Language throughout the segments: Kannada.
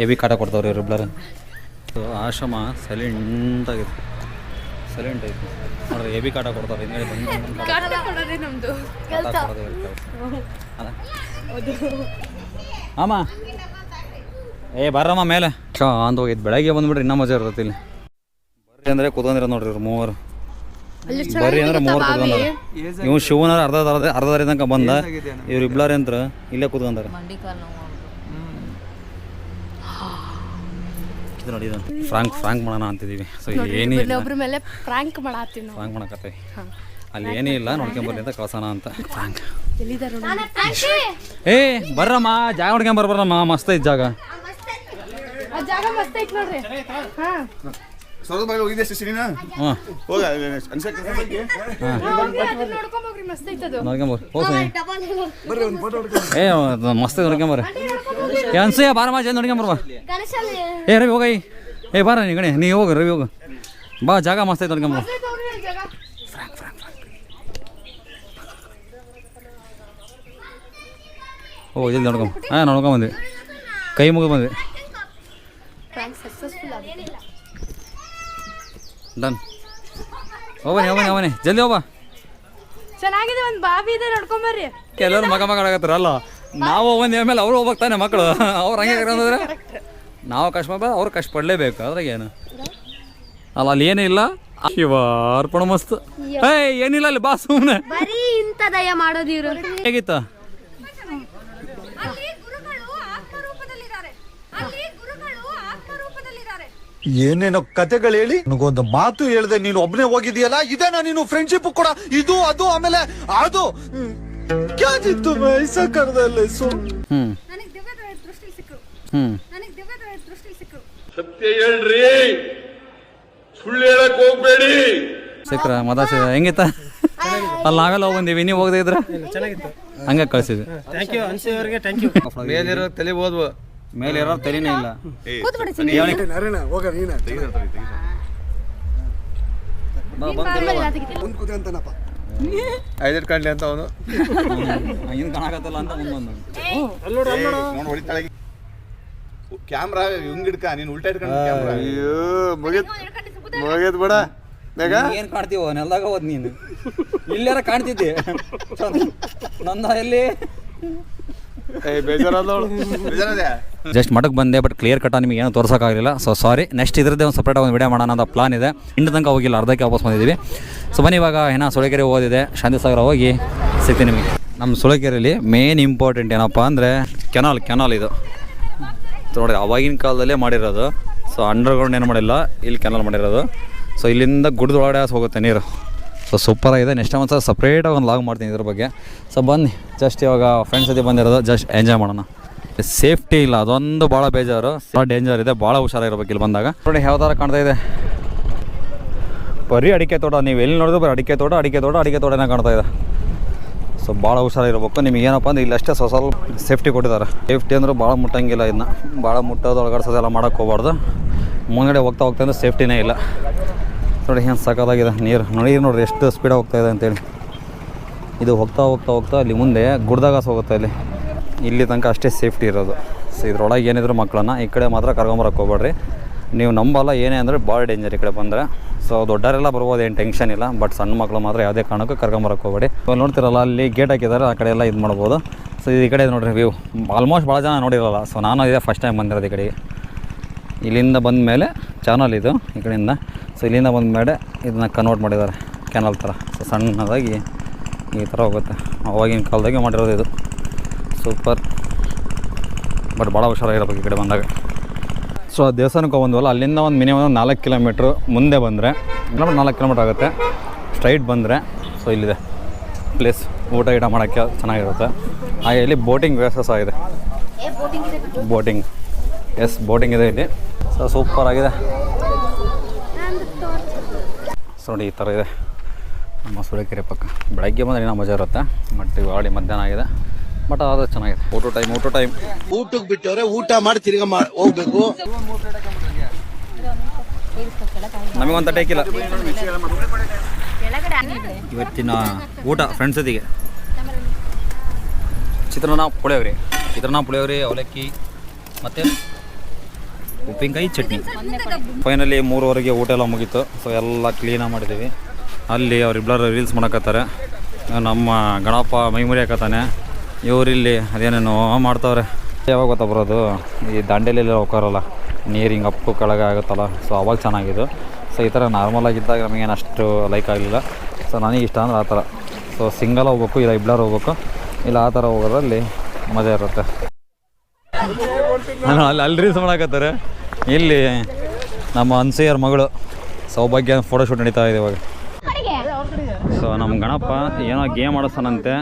ಹೆವಿ ಕಾಟ ಕೊಡ್ತಾವ್ರಿ ಇವ್ರಿಬ್ಲರ್ ಆಶ್ರಮ ಸೈಲೆಂಟ್ ಆಗಿದೆ ಸೈಲೆಂಟ್ ಐತಿ ನೋಡ್ರಿ ಹೆವಿ ಕಾಟ ಕೊಡ್ತಾರೆ ಆಮ ನಮ್ದು? ಅಮ್ಮ ಏ ಬರ್ರಮ್ಮ ಮೇಲೆ. ಅಂತ ಹೋಗಿದ್ದು ಬೆಳಗ್ಗೆ ಬಂದ್ಬಿಡ್ರಿ ಇನ್ನೂ ಮಜಾ ಇರ್ತೈತಿ ಇಲ್ಲಿ. ಬರ್ರಿ ಅಂದ್ರೆ ಕುತ್ಕೊಂಡಿರ ನೋಡ್ರಿ ಇವ್ರು ಮೂವರು. ಬರ್ರಿ ಅಂದ್ರೆ ಮೂವರು ಕುತ್ಕೊಂಡಾರ ಇವ್ ಶಿವನ ಅರ್ಧ ಅರ್ಧ ಅರ್ಧ ದಾರಿ ತನಕ ಬಂದ. ಇವ್ರು ಇಬ್ಲಾರ ಅಂತ ಇಲ್ಲೇ ಕುತ್ಕೊಂಡಾರ ಇದು ನೋಡಿ ಇದನ್ನ. ಫ್ರಾಂಕ್ ಫ್ರಾಂಕ್ ಮಾಡೋಣ ಅಂತಿದೀವಿ ಸೊ ಏನೇ ಇಲ್ಲ. ಒಬ್ಬರ ಮೇಲೆ ಫ್ರಾಂಕ್ ಮಾಡಾತೀವಿ ನಾವು. ಫ್ರಾಂಕ್ ಮಾಡಕತ್ತೀವಿ. ಅಲ್ಲಿ ಏನೇ ಇಲ್ಲ ನೋಡ್ಕೊಂಬರ್ಲಿ ಅಂತ ಕಳ್ಸೋಣ ಅಂತ. ಫ್ರಾಂಕ್ ಎಲ್ಲಿದಾರ ಏ ಬರ್ರಮ್ಮ ಜಾಗ ನೋಡ್ಕೊಂಬರ್ ಬರ್ರಮ್ಮ ಮಸ್ತ್ ಐತ್ ಜಾಗ. ಆ ಜಾಗ ಮಸ್ತ್ ಐತ್ ನೋಡ್ರಿ. ಹಾ. ಸೌದ ಬಾಯಿ ಹೋಗಿದ್ದೆ ಸಿಸಿರಿನ ಹ್ಞೂ ಹೋಗ ಅನ್ಸಕ್ಕೆ ಹೋಗಿ ಅದನ್ನ ನೋಡ್ಕೊಂಡ್ ಹೋಗ್ರಿ ಮಸ್ತ್ ಐತ್ ಅದು. ನೋಡ್ಕೊಂಬರ್ ಹೋಗಿ ಏ ಅದು ಮಸ್ತ್ ನೋಡ್ಕೊಂಬರ್ ಏ ಅನ್ಸಯ್ಯ ಬಾರಮ್ಮ ಜಲ್ದಿ ನೋಡ್ಕೊಂಬರ್ಬಾ ಏ ರವಿ ಹೋಗೈ. ಏ ಬಾರ ನೀ ಗಣಿ ನೀ ಹೋಗ ರವಿ ಹೋಗ. ಬಾ ಜಾಗ ಮಸ್ತ್ ಐತೆ ನೋಡ್ಕೊಂಬ ಓ ಜಲ್ದಿ ನೋಡ್ಕೊಂಬ ಹಾಂ ನೋಡ್ಕೊಂಬಂದ್ವಿ ಕೈ ಮುಗಿದು ಬಂದ್ವಿ. ಡನ್ ಹೋಗಿ ಹೋಗ್ಬನಿ ಅವನಿ ಜಲ್ದಿ ಹೋಗ ಚೆನ್ನಾಗಿದೆ ಒಂದು ಬಾಬಿ ಇದೆ ನೋಡ್ಕೊಂಡ್ ಬರ್ರಿ. ಎಲ್ಲರೂ ಮಗ ಮಗಳಾಗತ್ತಾರ ಅಲ್ಲ. ನಾವು ಒಂದು ಆಮೇಲೆ ಅವ್ರು ಹೋಗ್ತಾನೆ ತಾನೆ ಮಕ್ಕಳು ಅವ್ರು ಹಂಗೆ ಅಂದ್ರೆ ನಾವು ಕಷ್ಟ ಮಾಡ್ಬೇಕು ಅವ್ರು ಕಷ್ಟ ಪಡಲೇಬೇಕು ಅದ್ರಾಗ ಏನು? ಅಲ್ಲ ಅಲ್ಲಿ ಏನೂ ಇಲ್ಲ? ಶಿವ ಅರ್ಪಣ ಮಸ್ತ್. ಏಯ್ ಏನಿಲ್ಲ ಅಲ್ಲಿ ಬಾ ಸುಮ್ಮನೆ ಬರೀ ಇಂಥ ದಯ ಮಾಡೋದು ಇವ್ರು. ಹೇಗಿತ್ತ? ಏನೇನೋ ಕತೆಗಳು ಹೇಳಿ ನನಗೊಂದು ಮಾತು ಹೇಳ್ದೆ ನೀನು ಒಬ್ಬನೇ ಹೋಗಿದೀಯಲ್ಲ ಇದೇನಾ ನೀನು ಫ್ರೆಂಡ್ಶಿಪ್ ಕೂಡ? ಇದು ಅದು ಆಮೇಲೆ ಅದು. ಹ್ಮ್. ಕ್ಯಾಜಿತ್ತು ವಯಸ್ಸ ಕರ್ದಲ್ಲ ಸೊ ನನಗೆ ದಿವ್ಯ ದೃಷ್ಟಿ ಸಿಕ್ಕರು ನನಗೆ ದಿವ್ಯ ದೃಷ್ಟಿ ಸಿಕ್ಕರು ಸತ್ಯ ಹೇಳ್ರಿ. ಸುಳ್ಳು ಹೇಳಕ್ ಹೋಗ್ಬೇಡಿ. ಸಿಕ್ರ ಮದ ಹೆಂಗಿತ್ತ? ಅಲ್ಲಿ ನಾವೆಲ್ಲ ಹೋಗಿ ಬಂದೀವಿ. ನೀವು ಹೋಗದೆ ಇದ್ರ? ಹಂಗೆ ಕಳ್ಸಿದ್ವಿ. ಥ್ಯಾಂಕ್ ಯು ಅನ್ಸಿ ಅವರಿಗೆ ಥ್ಯಾಂಕ್ ಯು ಮೇಲಿರೋ ತಲೆ ಓದ್ವು ಮೇಲೆ ಇರೋ ತಲೆನೇ ಇಲ್ಲ. ಐದೆಟ್ ಕಾಣ್ಲಿ ಅಂತ ಅವನು. ಹಿಂಗೆ ಕಾಣಕತ್ತಲ್ಲ ಅಂತ ಮುಂದೊಂದು ಕ್ಯಾಮ್ರಾ ಹಿಂಗ್ ಹಿಡ್ಕ ನೀನು ಉಲ್ಟಾ ಹಿಡ್ಕೊಂಡು ಕ್ಯಾಮ್ರಾ. ಅಯ್ಯೋ ಮುಗಿತ್ ಮುಗಿತ್ ಬಿಡ. ಬೇಗ? ಏನು ಕಾಣ್ತೀವೋ ನೆಲ್ದಾಗ ಹೋದ್ ನೀನು. ಇಲ್ಲಾರ ಕಾಣ್ತಿದ್ದೆ. ನಂದ ಎಲ್ಲಿ? ಜಸ್ಟ್ ಮಠಕ್ಕೆ ಬಂದೆ ಬಟ್ ಕ್ಲಿಯರ್ ಕಟ್ಟ ನಿಮಗೆ ಏನೂ ತೋರ್ಸೋಕ್ಕಾಗಲಿಲ್ಲ. ಸೊ ಸಾರಿ ನೆಕ್ಸ್ಟ್ ಇದ್ರದ್ದೇ ಒಂದು ಸಪ್ರೇಟ್ ಒಂದು ವಿಡಿಯೋ ಮಾಡೋಣ ಅಂತ ಪ್ಲಾನ್ ಇದೆ. ಇಂಡ ತನಕ ಹೋಗಿಲ್ಲ ಅರ್ಧಕ್ಕೆ ವಾಪಸ್ ಬಂದಿದ್ದೀವಿ. ಸೊ ಬನ್ನಿ ಇವಾಗ ಏನೋ ಸುಳಕೆರೆ ಓದಿದೆ ಶಾಂತಿಸಾಗರ ಹೋಗಿ ಸಿಗ್ತೀನಿ ನಿಮಗೆ. ನಮ್ಮ ಸುಳಕೆರೆಯಲ್ಲಿ ಮೇನ್ ಇಂಪಾರ್ಟೆಂಟ್ ಏನಪ್ಪ ಅಂದರೆ ಕೆನಾಲ್ ಕೆನಾಲ್ ಇದು. ನೋಡಿ ಅವಾಗಿನ ಕಾಲದಲ್ಲೇ ಮಾಡಿರೋದು. ಸೊ ಅಂಡರ್ಗ್ರೌಂಡ್ ಏನು ಮಾಡಿಲ್ಲ ಇಲ್ಲಿ ಕೆನಾಲ್ ಮಾಡಿರೋದು. ಸೊ ಇಲ್ಲಿಂದ ಗುಡ್ದೊಳಗಡೆ ಹೋಗುತ್ತೆ ನೀರು. ಸೊ ಸೂಪರ್ ಆಗಿದೆ. ನೆಕ್ಸ್ಟ್ ಟೈಮ್ ಒಂದ್ಸಲ ಸಪ್ರೇಟಾಗಿ ಒಂದು ಲಾಗ್ ಮಾಡ್ತೀನಿ ಇದ್ರ ಬಗ್ಗೆ. ಸೊ ಬನ್ನಿ ಜಸ್ಟ್ ಇವಾಗ ಫ್ರೆಂಡ್ಸ್ ಜೊತೆ ಬಂದಿರೋದು ಜಸ್ಟ್ ಎಂಜಾಯ್ ಮಾಡೋಣ. ಸೇಫ್ಟಿ ಇಲ್ಲ, ಅದೊಂದು ಭಾಳ ಬೇಜಾರು. ಭಾಳ ಡೇಂಜರ್ ಇದೆ, ಭಾಳ ಹುಷಾರಾಗಿರ್ಬೇಕು ಇಲ್ಲಿ ಬಂದಾಗ. ನೋಡಿ, ಯಾವ ಥರ ಕಾಣ್ತಾ ಇದೆ? ಬರೀ ಅಡಿಕೆ ತೋಟ, ನೀವು ಎಲ್ಲಿ ನೋಡಿದ್ರು ಬರೀ ಅಡಿಕೆ ತೋಟ ಅಡಿಕೆ ತೋಟ, ಅಡಿಕೆ ತೋಟನೇ ಕಾಣ್ತಾ ಇದೆ. ಸೊ ಭಾಳ ಹುಷಾರಿರ್ಬೇಕು ನಿಮ್ಗೆ ಏನಪ್ಪ ಅಂದ್ರೆ ಇಲ್ಲಿ ಅಷ್ಟೇ ಸ್ವಲ್ಪ ಸೇಫ್ಟಿ ಕೊಟ್ಟಿದ್ದಾರೆ. ಸೇಫ್ಟಿ ಅಂದ್ರೆ ಭಾಳ ಮುಟ್ಟಂಗಿಲ್ಲ ಇದನ್ನ ಭಾಳ ಮುಟ್ಟೋದು ಒಳಗಡ್ಸೋದೆಲ್ಲ ಮಾಡೋಕ್ಕೆ ಹೋಗ್ಬಾರ್ದು. ಮುಂದ್ಗಡೆ ಹೋಗ್ತಾ ಹೋಗ್ತಾ ಅಂದ್ರೆ ಸೇಫ್ಟಿನೇ ಇಲ್ಲ. ನೋಡಿ ಏನು ಸಾಕಾಗಿದೆ ನೀರು ನೋಡಿ ನೋಡಿರಿ ಎಷ್ಟು ಸ್ಪೀಡಾಗಿ ಹೋಗ್ತಾ ಇದೆ ಅಂತೇಳಿ. ಇದು ಹೋಗ್ತಾ ಹೋಗ್ತಾ ಹೋಗ್ತಾ ಅಲ್ಲಿ ಮುಂದೆ ಗುಡ್ದಾಗ ಹೋಗುತ್ತೆ ಇಲ್ಲಿ ಇಲ್ಲಿ ತನಕ ಅಷ್ಟೇ ಸೇಫ್ಟಿ ಇರೋದು. ಸೊ ಇದ್ರೊಳಗೆ ಏನಿದ್ರು ಮಕ್ಕಳನ್ನ ಈ ಕಡೆ ಮಾತ್ರ ಕರ್ಕೊಂಬರಕ್ಕೆ ಹೋಗ್ಬೇಡ್ರಿ. ನೀವು ನಂಬಲ್ಲ ಏನೇ ಅಂದರೆ ಭಾಳ ಡೇಂಜರ್ ಈ ಕಡೆ ಬಂದರೆ. ಸೊ ದೊಡ್ಡರೆಲ್ಲ ಬರ್ಬೋದು ಏನು ಟೆನ್ಷನ್ ಇಲ್ಲ. ಬಟ್ ಸಣ್ಣ ಮಕ್ಕಳು ಮಾತ್ರ ಯಾವುದೇ ಕಾರಣಕ್ಕೂ ಕರ್ಕೊಂಬರಕ್ಕೆ ಹೋಗ್ಬೇಡಿ. ನೋಡ್ತಿರಲ್ಲ, ಅಲ್ಲಿ ಗೇಟ್ ಹಾಕಿದ್ದಾರೆ. ಆ ಕಡೆ ಎಲ್ಲ ಇದು ಮಾಡ್ಬೋದು. ಸೊ ಈ ಕಡೆ ನೋಡಿರಿ ವ್ಯೂ ಆಲ್ಮೋಸ್ಟ್ ಭಾಳ ಜನ ನೋಡಿರಲ್ಲ. ಸೊ ನಾನು ಇದೇ ಫಸ್ಟ್ ಟೈಮ್ ಬಂದಿರೋದು ಈ ಕಡೆಗೆ ಇಲ್ಲಿಂದ ಬಂದ ಮೇಲೆ ಚಾನಲ್ ಇದು ಈ ಕಡೆಯಿಂದ. ಸೊ ಇಲ್ಲಿಂದ ಬಂದ ಮೇಲೆ ಇದನ್ನ ಕನ್ವರ್ಟ್ ಮಾಡಿದ್ದಾರೆ. ಕ್ಯಾನಲ್ ಥರ ಸೊ ಸಣ್ಣದಾಗಿ ಈ ಥರ ಹೋಗುತ್ತೆ. ಅವಾಗಿನ ಕಾಲದಾಗೆ ಮಾಡಿರೋದು ಇದು. ಸೂಪರ್ ಬಟ್ ಭಾಳ ಹುಷಾರಾಗಿರ್ಬೇಕು ಈ ಕಡೆ ಬಂದಾಗ. ಸೊ ಆ ದೇವಸ್ಥಾನಕ್ಕೆ ಬಂದ್ವಲ್ಲ ಅಲ್ಲಿಂದ ಒಂದು ಮಿನಿಮಮ್ ಒಂದು ನಾಲ್ಕು ಕಿಲೋಮೀಟ್ರ್ ಮುಂದೆ ಬಂದರೆ ಕಿಲೋಮೀಟ್ರ್ ನಾಲ್ಕು ಕಿಲೋಮೀಟ್ರ್ ಆಗುತ್ತೆ. ಸ್ಟ್ರೈಟ್ ಬಂದರೆ ಸೊ ಇಲ್ಲಿದೆ. ಪ್ಲೇಸ್ ಊಟ ಗೀಟ ಮಾಡೋಕ್ಕೆ ಚೆನ್ನಾಗಿರುತ್ತೆ. ಹಾಗೆ ಇಲ್ಲಿ ಬೋಟಿಂಗ್ ವ್ಯವಸ್ಥೆ ಸಹ ಇದೆ. ಬೋಟಿಂಗ್ ಎಸ್ ಬೋಟಿಂಗ್ ಇದೆ ಇಲ್ಲಿ. ಸೂಪರ್ ಆಗಿದೆ. ಸೊ ನೋಡಿ ಈ ಥರ ಇದೆ. ನಮ್ಮ ಸೂರ್ಯಕೆರೆ ಪಕ್ಕ. ಬೆಳಗ್ಗೆ ಬಂದರೆ ಇನ್ನೂ ಮಜಾ ಇರುತ್ತೆ. ಬಟ್ ಇವಾಗ ಮಧ್ಯಾಹ್ನ ಆಗಿದೆ. ಬಟ್ ಆದ್ರೆ ಚೆನ್ನಾಗಿದೆ. ಊಟ ಟೈಮ್ ಊಟ ಟೈಮ್ ಊಟಕ್ಕೆ ಬಿಟ್ಟವ್ರೆ ಊಟ ಮಾಡಿ ತಿರ್ಗಾ ಮಾಡಿ ಹೋಗ್ಬೇಕು. ನಮಗೊಂದು ತಟ್ಟೆ ಹಾಕಿಲ್ಲ ಇವತ್ತಿನ ಊಟ ಫ್ರೆಂಡ್ಸ್ ಜೊತೆಗೆ. ಚಿತ್ರಾನ್ನ ಪುಳಿಯವ್ರಿ ಚಿತ್ರಾನ್ನ ಪುಳಿಯವ್ರಿ ಅವಲಕ್ಕಿ ಮತ್ತು ಉಪ್ಪಿನಕಾಯಿ ಚಟ್ನಿ. ಫೈನಲಿ ಮೂರುವರೆಗೆ ಊಟ ಎಲ್ಲ ಮುಗೀತು. ಸೊ ಎಲ್ಲ ಕ್ಲೀನಾಗಿ ಮಾಡಿದ್ದೀವಿ ಅಲ್ಲಿ ಅವರಿಬ್ಬರು ರೀಲ್ಸ್ ಮಾಡಕತ್ತಾರೆ. ನಮ್ಮ ಗಣಪ ಮೈಮುರಿ ಹಾಕತ್ತಾನೆ. ಇವರಿಲ್ಲಿ ಅದೇನೇನೋ ಮಾಡ್ತಾವ್ರೆ. ಯಾವಾಗ ಗೊತ್ತಾ ಬರೋದು ಈ ದಾಂಡೇಲಿಯಲ್ಲಿ ಹೋಗೋರಲ್ಲ ನೀರು ಹಿಂಗೆ ಅಪ್ಪು ಕೆಳಗೆ ಆಗುತ್ತಲ್ಲ ಸೊ ಅವಾಗ ಚೆನ್ನಾಗಿದ್ದು. ಸೊ ಈ ಥರ ನಾರ್ಮಲ್ ಆಗಿದ್ದಾಗ ನಮಗೇನು ಅಷ್ಟು ಲೈಕ್ ಆಗಲಿಲ್ಲ. ಸೊ ನನಗೆ ಇಷ್ಟ ಅಂದ್ರೆ ಆ ಥರ ಸೊ ಸಿಂಗಲ್ ಹೋಗ್ಬೇಕು ಇಲ್ಲ ಇಬ್ಬರು ಹೋಗ್ಬೇಕು. ಇಲ್ಲ ಆ ಥರ ಹೋಗೋದ್ರಲ್ಲಿ ಮಜಾ ಇರುತ್ತೆ. ನಾನು ಅಲ್ಲಿ ಅಲ್ಲಿ ರೀಲ್ಸ್ ಮಾಡಕತ್ತಾರೆ. ಇಲ್ಲಿ ನಮ್ಮ ಅನ್ಸೆಯರ್ ಮಗಳು ಸೌಭಾಗ್ಯ ಫೋಟೋಶೂಟ್ ನಡೀತಾ ಇದೆ ಇವಾಗ. ಸೊ ನಮ್ಮ ಗಣಪ ಏನೋ ಗೇಮ್ ಆಡಿಸ್ತಾನಂತೆ.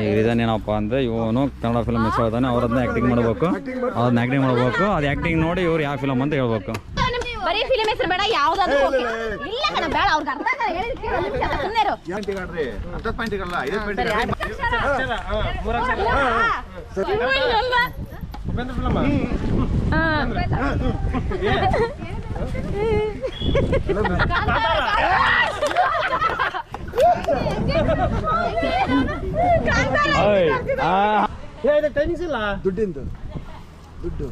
ಈಗ ರೀಸನ್ ಏನಪ್ಪ ಅಂದರೆ ಇವನು ಕನ್ನಡ ಫಿಲಮ್ ಮಿಸ್ ಆಗ್ತಾನೆ ಅವ್ರದನ್ನ ಆ್ಯಕ್ಟಿಂಗ್ ಮಾಡಬೇಕು. ಅದನ್ನ ಆಕ್ಟಿಂಗ್ ಮಾಡಬೇಕು. ಅದು ಆಕ್ಟಿಂಗ್ ನೋಡಿ ಇವ್ರು ಯಾವ ಫಿಲಮ್ ಅಂತ ಹೇಳ್ಬೇಕು. ಬರೀ ಫಿಲಿಮ್ ಹೆಸರು ಬೇಡ ಯಾವ್ದಾದ್ರು ಓಕೆ ಇಲ್ಲ ಕಣ ಬೇಡ ಅವ್ರಿಗೆ ಅರ್ಥ ಆಗಲ್ಲ ಹೇಳಿದ್ ಕೇಳು, ಒಂದ್ ನಿಮಿಷ ಸುಮ್ನೆ ಇರು. ಅರ್ಧ ಪಾಯಿಂಟ್ ಇರಲ್ಲ ಐದು ಪಾಯಿಂಟ್ ಇವ್ರು ಇಲ್ಲಲ್ಲ. ಟೈಮಿಂಗ್ಸ್ ಇಲ್ಲ? ದುಡ್ಡಿಂದು. ದುಡ್ಡು.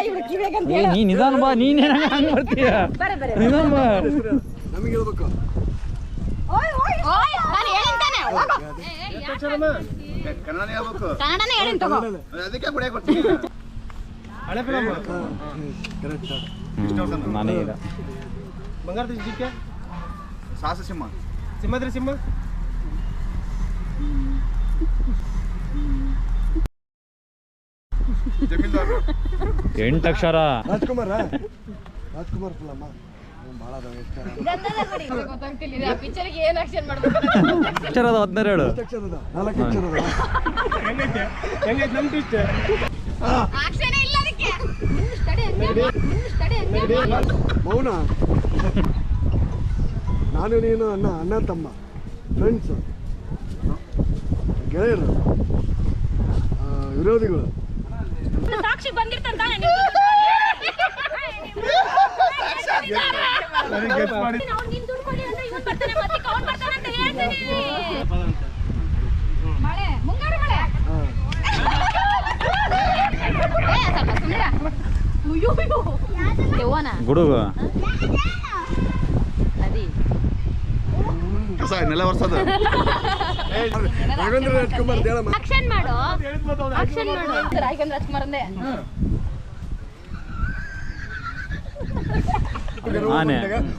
ಇವ್ರು ಕಿವಿಯಾಗಂತ ಏ ನೀ ನಿಧಾನ ಬಾ ನೀನ್ ಹಂಗೆ ಬರ್ತೀಯ ನಿಧಾನ ಬಾ. ನಮಗೆ ಹೇಳ್ಬೇಕು. ಕನ್ನಡನೇ ಹೇಳ್ಬೇಕು. ಕನ್ನಡನೇ ಹೇಳಿನ್ ತಗೋ ಅದಕ್ಕೆ ಬಿಡಕ್ಕೆ ಬರ್ತೀನಿ ಹಳೆ ಫಿಲಮ್ ಕರೆಕ್ಟ್ ಜಿಕ್ಕೆ ಸಾಹಸ ಸಿಂಹ. ಸಿಂಹದ್ರಿ ಸಿಂಹ? ಜಮೀನ್ದಾರ್ ಎಂಟು ಅಕ್ಷರ. ರಾಜ್ಕುಮಾರ ರಾಜ್ಕುಮಾರ್ ಫಿಲಮ್ಮ ಭಾಳ ಅದಾವ ಎಷ್ಟು ಗೊತ್ತಾಗ್ತಿಲ್ಲ. ಪಿಕ್ಚರ್ಗೆ ಏನ್ ಆಕ್ಷನ್ ಮಾಡ್ಬೇಕು? ಅಕ್ಷರ ಅದು ಹದಿನೇಳು ಅಕ್ಷರದ ನಾಲ್ಕು ಅಕ್ಷರದ ಹೆಂಗೈತೆ? ಹೆಂಗೈತೆ ನಮ್ ಟೀಚ್ ಆಕ್ಷನ್ ಇಲ್ಲ ಅದಕ್ಕೆ. ಸ್ಟಡಿ ಸ್ಟಡಿ ಮೌನ. ನಾನು ನೀನು ಅಣ್ಣ ಅಣ್ಣ ತಮ್ಮ ಫ್ರೆಂಡ್ಸು ಗೆಳೆಯರು ವಿರೋಧಿಗಳು. ಸಾಕ್ಷಿ ಬಂದಿರ್ತಂತ ನಿನ್ ದುಡ್ಡು ಕೊಡಿ ಅಂದ್ರೆ ಇವ್ನ್ ಬರ್ತಾನೆ ಮತ್ತೆ ಕೌಂಟ್ ಬರ್ತಾನೆ ಅಂತ ಹೇಳ್ತೀನಿ ಮಳೆ ಮುಂಗಾರು ಮಳೆ ಏ, ಸ್ವಲ್ಪ ಸುಮ್ನಿರ. ಅಯ್ಯೋ, ಅಯ್ಯೋ. ದೆವ್ವನ? ಗುಡುಗು ನದಿ ಕಸ ವರ್ಷ ಅದ ರಾಘವೇಂದ್ರ ರಾಜ್ಕುಮಾರ್ ಹೇಳಮ್ಮ ಆಕ್ಷನ್ ಮಾಡು. ಆಕ್ಷನ್ ಮಾಡು. ರಾಘವೇಂದ್ರ ರಾಜ್ಕುಮಾರ್ ಅಂದೆ ಆನೆ.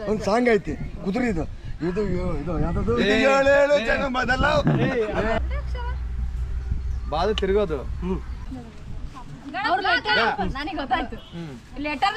ಒಂದು ಸಾಂಗ್ ಐತಿ. ಕುದುರೆ ಇದು. ಇದು- ಇದು ಮೊದಲ. ಬಾದು ತಿರ್ಗೋದು. ನನಗೆ ಗೊತ್ತಾಯ್ತು. ಲೆಟರ್